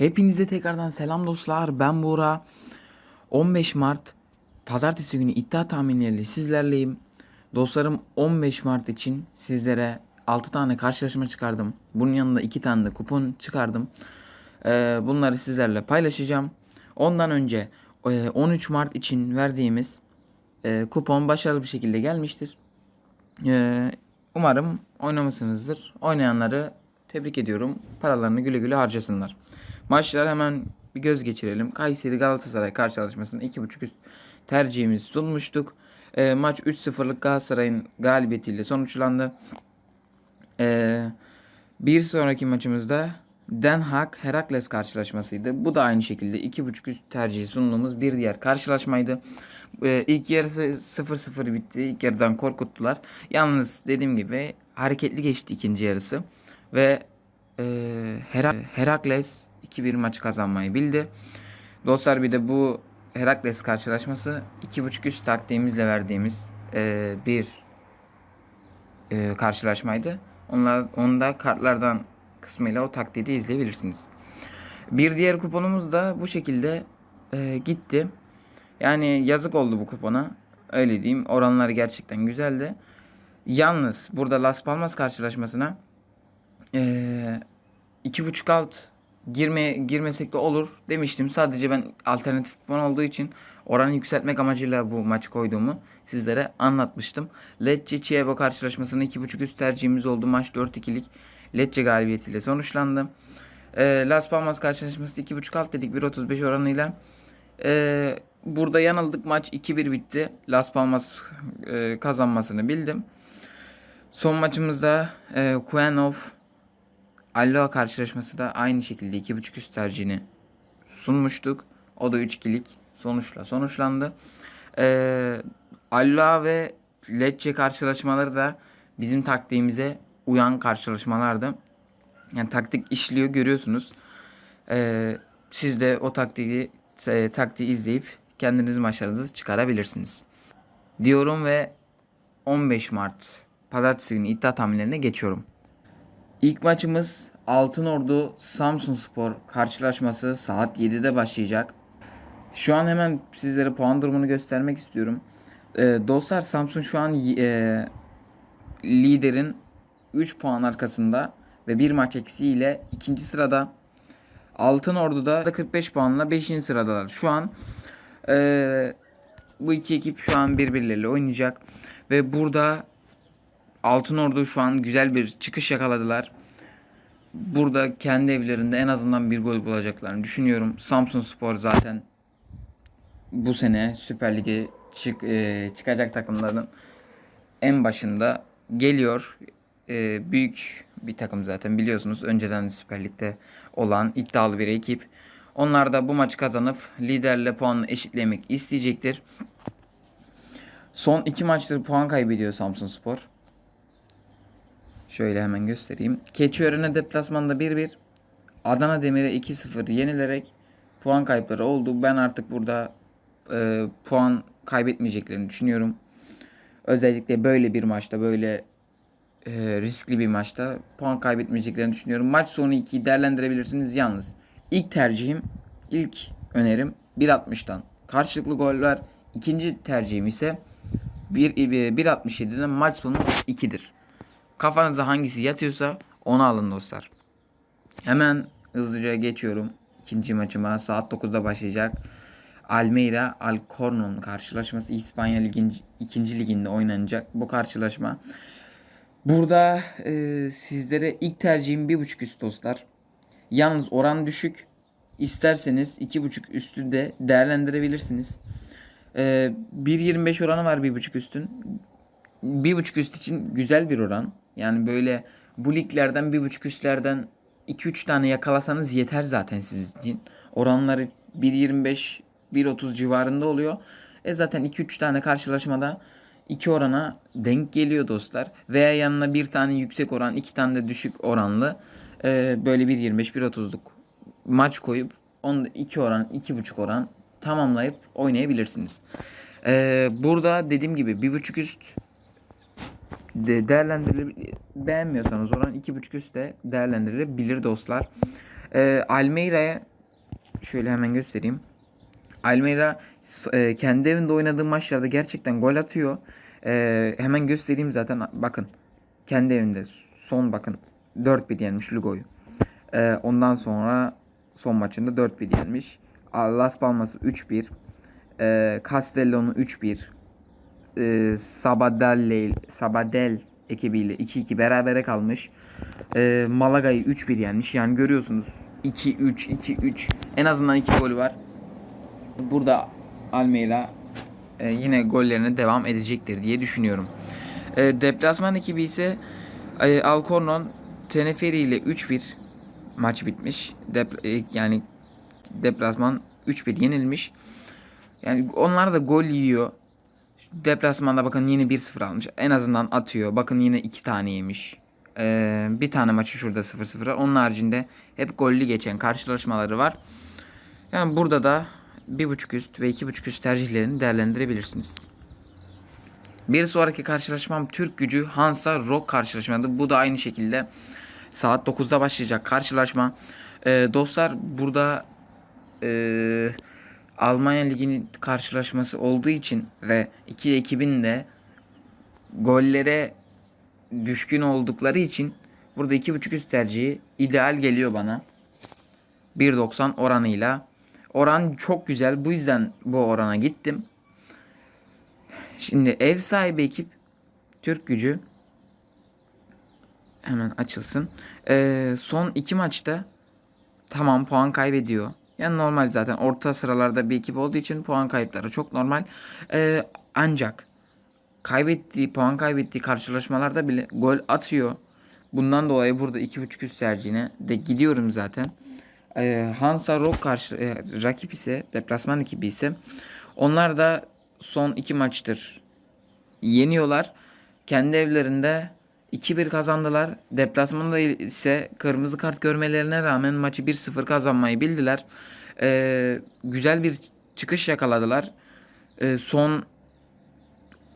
Hepinize tekrardan selam dostlar. Ben Buğra. 15 Mart Pazartesi günü iddia tahminleriyle sizlerleyim. Dostlarım 15 Mart için sizlere 6 tane karşılaşma çıkardım. Bunun yanında 2 tane de kupon çıkardım. Ee, bunları sizlerle paylaşacağım. Ondan önce e, 13 Mart için verdiğimiz e, kupon başarılı bir şekilde gelmiştir. Ee, umarım oynamışsınızdır. Oynayanları tebrik ediyorum. Paralarını güle güle harcasınlar. Maçlara hemen bir göz geçirelim. Kayseri Galatasaray karşılaşmasını 2.5 üst tercihimizi sunmuştuk. Ee, maç 3-0'lık Galatasaray'ın galibiyetiyle sonuçlandı. Ee, bir sonraki maçımızda Den Haag Herakles karşılaşmasıydı. Bu da aynı şekilde 2.5 üst tercihi sunduğumuz bir diğer karşılaşmaydı. Ee, ilk yarısı 0-0 bitti. İlk yarıdan korkuttular. Yalnız dediğim gibi hareketli geçti ikinci yarısı. Ve e, Herak- Herakles 2-1 maçı kazanmayı bildi. Dostlar bir de bu Herakles karşılaşması 2.5 üst taktiğimizle verdiğimiz e, bir e, karşılaşmaydı. Onlar, onu da kartlardan kısmıyla o taktiği de izleyebilirsiniz. Bir diğer kuponumuz da bu şekilde e, gitti. Yani yazık oldu bu kupona. Öyle diyeyim. Oranları gerçekten güzeldi. Yalnız burada Las Palmas karşılaşmasına e, iki buçuk alt girme girmesek de olur demiştim. Sadece ben alternatif kupon olduğu için oranı yükseltmek amacıyla bu maçı koyduğumu sizlere anlatmıştım. Lecce Chievo karşılaşmasının 2.5 üst tercihimiz oldu. Maç 4-2'lik Lecce galibiyetiyle sonuçlandı. Ee, Las Palmas karşılaşması 2.5 alt dedik 1.35 oranıyla. Ee, burada yanıldık maç 2-1 bitti. Las Palmas e, kazanmasını bildim. Son maçımızda e, Kuenov Alloa karşılaşması da aynı şekilde 2.5 üst tercihini sunmuştuk. O da 3-2'lik sonuçla sonuçlandı. Ee, Alloa ve Lecce karşılaşmaları da bizim taktiğimize uyan karşılaşmalardı. Yani taktik işliyor görüyorsunuz. Ee, siz de o taktiği e, taktiği izleyip kendiniz maçlarınızı çıkarabilirsiniz. Diyorum ve 15 Mart Pazartesi günü iddia tahminlerine geçiyorum. İlk maçımız Altın Ordu Samsun Spor karşılaşması saat 7'de başlayacak. Şu an hemen sizlere puan durumunu göstermek istiyorum. Ee, dostlar Samsun şu an e, liderin 3 puan arkasında ve bir maç eksiğiyle ikinci sırada. Altın Ordu'da da 45 puanla 5. sıradalar. Şu an e, bu iki ekip şu an birbirleriyle oynayacak ve burada Altın Ordu şu an güzel bir çıkış yakaladılar. Burada kendi evlerinde en azından bir gol bulacaklarını düşünüyorum. Samsun Spor zaten bu sene Süper Lig'e çık, e, çıkacak takımların en başında geliyor. E, büyük bir takım zaten biliyorsunuz. Önceden Süper Lig'de olan iddialı bir ekip. Onlar da bu maçı kazanıp liderle puanını eşitlemek isteyecektir. Son iki maçtır puan kaybediyor Samsun Spor. Şöyle hemen göstereyim. Keçiören'e deplasmanda 1-1. Adana Demir'e 2-0 yenilerek puan kayıpları oldu. Ben artık burada e, puan kaybetmeyeceklerini düşünüyorum. Özellikle böyle bir maçta böyle e, riskli bir maçta puan kaybetmeyeceklerini düşünüyorum. Maç sonu 2'yi değerlendirebilirsiniz yalnız. İlk tercihim, ilk önerim 1.60'dan karşılıklı goller. İkinci tercihim ise 1.67'den maç sonu 2'dir. Kafanıza hangisi yatıyorsa onu alın dostlar. Hemen hızlıca geçiyorum. İkinci maçıma saat 9'da başlayacak. Almeida Alcorcon karşılaşması İspanya Ligin ikinci liginde oynanacak bu karşılaşma. Burada e, sizlere ilk tercihim 1.5 üst dostlar. Yalnız oran düşük. İsterseniz 2.5 üstü de değerlendirebilirsiniz. E, 1.25 oranı var 1.5 üstün. 1.5 üst için güzel bir oran. Yani böyle bu liglerden 1.5 üstlerden 2-3 tane yakalasanız yeter zaten sizin için. Oranları 1.25 1.30 civarında oluyor. E zaten 2-3 tane karşılaşmada 2 orana denk geliyor dostlar. Veya yanına bir tane yüksek oran, iki tane de düşük oranlı e, böyle 1.25 1.30'luk maç koyup onu 2 oran, 2.5 oran tamamlayıp oynayabilirsiniz. E, burada dediğim gibi 1.5 üst de değerlendirilebilir. Beğenmiyorsanız oran 2.5 üst de değerlendirilebilir dostlar. E, Almeida'ya Şöyle hemen göstereyim. Almeida e, kendi evinde oynadığı maçlarda gerçekten gol atıyor. E, hemen göstereyim zaten. Bakın. Kendi evinde. Son bakın. 4-1 yenmiş Lugo'yu. E, ondan sonra son maçında 4-1 yenmiş. Las Palmas'ı 3-1. E, Castellon'u 3-1. E, Sabadell, Sabadell ekibiyle 2-2 berabere kalmış. E, Malaga'yı 3-1 yenmiş. Yani görüyorsunuz 2-3, 2-3 en azından 2 golü var. Burada Almeida e, yine gollerine devam edecektir diye düşünüyorum. E, deplasman ekibi ise e, Alcornon Tenerife ile 3-1 maç bitmiş. Dep e, yani deplasman 3-1 yenilmiş. Yani onlar da gol yiyor. Deplasmanda bakın yine 1-0 almış. En azından atıyor. Bakın yine 2 tane yemiş. Ee, bir tane maçı şurada 0-0 var. Onun haricinde hep gollü geçen karşılaşmaları var. Yani burada da 1.5 üst ve 2.5 üst tercihlerini değerlendirebilirsiniz. Bir sonraki karşılaşmam Türk gücü Hansa Rock karşılaşmadı. Bu da aynı şekilde saat 9'da başlayacak karşılaşma. Ee, dostlar burada e, Almanya Ligi'nin karşılaşması olduğu için ve iki ekibin de gollere düşkün oldukları için burada 2.5 üst tercihi ideal geliyor bana. 1.90 oranıyla. Oran çok güzel. Bu yüzden bu orana gittim. Şimdi ev sahibi ekip Türk gücü hemen açılsın. Ee, son iki maçta tamam puan kaybediyor. Yani normal zaten orta sıralarda bir ekip olduğu için puan kayıpları çok normal. Ee, ancak kaybettiği puan kaybettiği karşılaşmalarda bile gol atıyor. Bundan dolayı burada 2.5 üst tercihine de gidiyorum zaten. Ee, Hansa Rock karşı e, rakip ise deplasman ekibi ise onlar da son iki maçtır yeniyorlar. Kendi evlerinde 2-1 kazandılar. Deplasmanda ise kırmızı kart görmelerine rağmen maçı 1-0 kazanmayı bildiler. Ee, güzel bir çıkış yakaladılar. Ee, son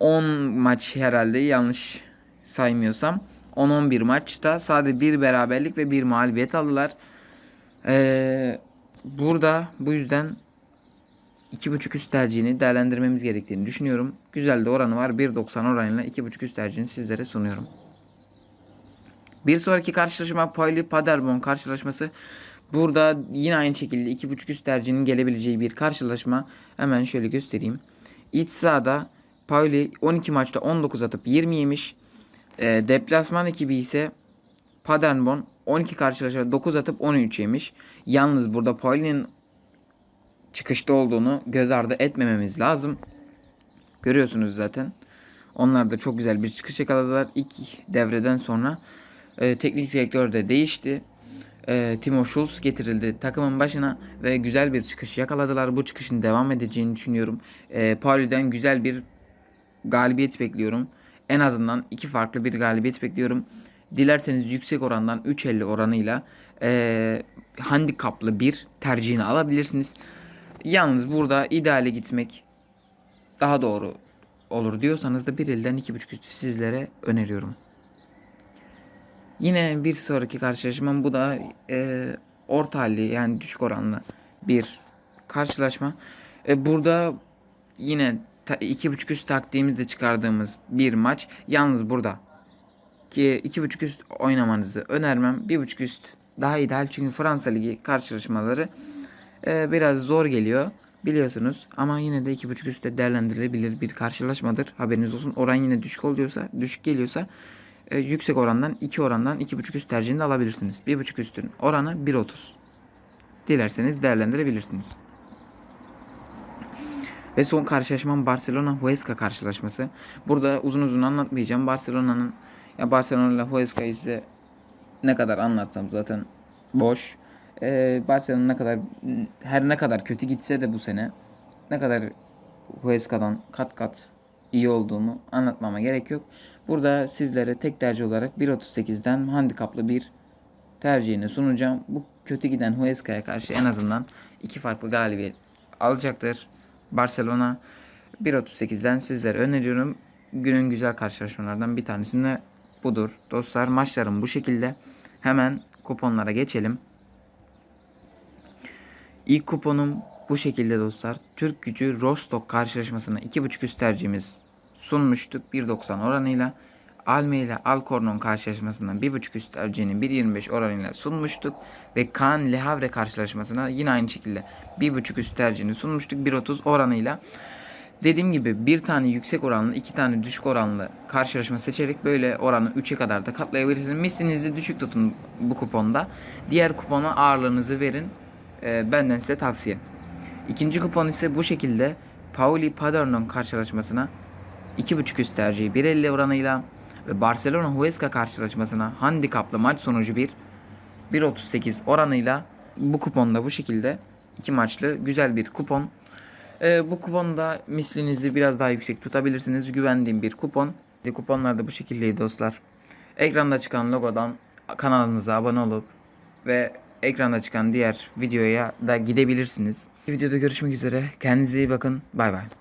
10 maç herhalde yanlış saymıyorsam. 10-11 maçta sadece bir beraberlik ve bir mağlubiyet aldılar. Ee, burada bu yüzden 2.5 üst tercihini değerlendirmemiz gerektiğini düşünüyorum. Güzel de oranı var. 1.90 oranıyla 2.5 üst tercihini sizlere sunuyorum. Bir sonraki karşılaşma Pauli Paderborn karşılaşması. Burada yine aynı şekilde 2.5 üst tercihinin gelebileceği bir karşılaşma. Hemen şöyle göstereyim. İç sahada Pauli 12 maçta 19 atıp 20 yemiş. E, deplasman ekibi ise Paderborn 12 karşılaşma 9 atıp 13 yemiş. Yalnız burada Pauli'nin çıkışta olduğunu göz ardı etmememiz lazım. Görüyorsunuz zaten. Onlar da çok güzel bir çıkış yakaladılar. İlk devreden sonra e, teknik direktör de değişti. E, Timo Schulz getirildi takımın başına ve güzel bir çıkış yakaladılar. Bu çıkışın devam edeceğini düşünüyorum. E, Pauli'den güzel bir galibiyet bekliyorum. En azından iki farklı bir galibiyet bekliyorum. Dilerseniz yüksek orandan 3.50 oranıyla e, handikaplı bir tercihini alabilirsiniz. Yalnız burada ideale gitmek daha doğru olur diyorsanız da bir elden 2.5 üstü sizlere öneriyorum. Yine bir sonraki karşılaşmam bu da e, orta halli yani düşük oranlı bir karşılaşma. E, burada yine iki buçuk üst taktiğimizle çıkardığımız bir maç. Yalnız burada ki iki buçuk üst oynamanızı önermem. Bir buçuk üst daha ideal çünkü Fransa Ligi karşılaşmaları e, biraz zor geliyor biliyorsunuz ama yine de iki buçuk üstte değerlendirilebilir bir karşılaşmadır. Haberiniz olsun. Oran yine düşük oluyorsa, düşük geliyorsa e, yüksek orandan 2 orandan 2.5 üst tercihini alabilirsiniz. 1.5 üstün oranı 1.30. Dilerseniz değerlendirebilirsiniz. Ve son karşılaşmam Barcelona Huesca karşılaşması. Burada uzun uzun anlatmayacağım. Barcelona'nın ya Barcelona ile Huesca ise ne kadar anlatsam zaten boş. Ee, Barcelona ne kadar her ne kadar kötü gitse de bu sene ne kadar Huesca'dan kat kat iyi olduğunu anlatmama gerek yok. Burada sizlere tek tercih olarak 1.38'den handikaplı bir tercihini sunacağım. Bu kötü giden Huesca'ya karşı en azından iki farklı galibiyet alacaktır. Barcelona 1.38'den sizlere öneriyorum. Günün güzel karşılaşmalardan bir tanesinde budur. Dostlar maçlarım bu şekilde. Hemen kuponlara geçelim. İlk kuponum bu şekilde dostlar. Türk gücü Rostock karşılaşmasına 2.5 üst tercihimiz sunmuştuk 1.90 oranıyla. Alme ile Alcornon karşılaşmasına 1.5 üst tercihini 1.25 oranıyla sunmuştuk. Ve Caen Le Havre karşılaşmasına yine aynı şekilde 1.5 üst tercihini sunmuştuk 1.30 oranıyla. Dediğim gibi bir tane yüksek oranlı, iki tane düşük oranlı karşılaşma seçerek böyle oranı 3'e kadar da katlayabilirsiniz. Mislinizi düşük tutun bu kuponda. Diğer kupona ağırlığınızı verin. Ee, benden size tavsiye. İkinci kupon ise bu şekilde Pauli Padernon karşılaşmasına 2.5 üst tercihi 1.50 oranıyla ve Barcelona Huesca karşılaşmasına handikaplı maç sonucu 1 1.38 oranıyla bu kuponda bu şekilde iki maçlı güzel bir kupon. Ee, bu kuponda mislinizi biraz daha yüksek tutabilirsiniz. Güvendiğim bir kupon. Kuponlar da bu şekildeydi dostlar. Ekranda çıkan logodan kanalımıza abone olup ve ekranda çıkan diğer videoya da gidebilirsiniz. Videoda görüşmek üzere. Kendinize iyi bakın. Bay bay.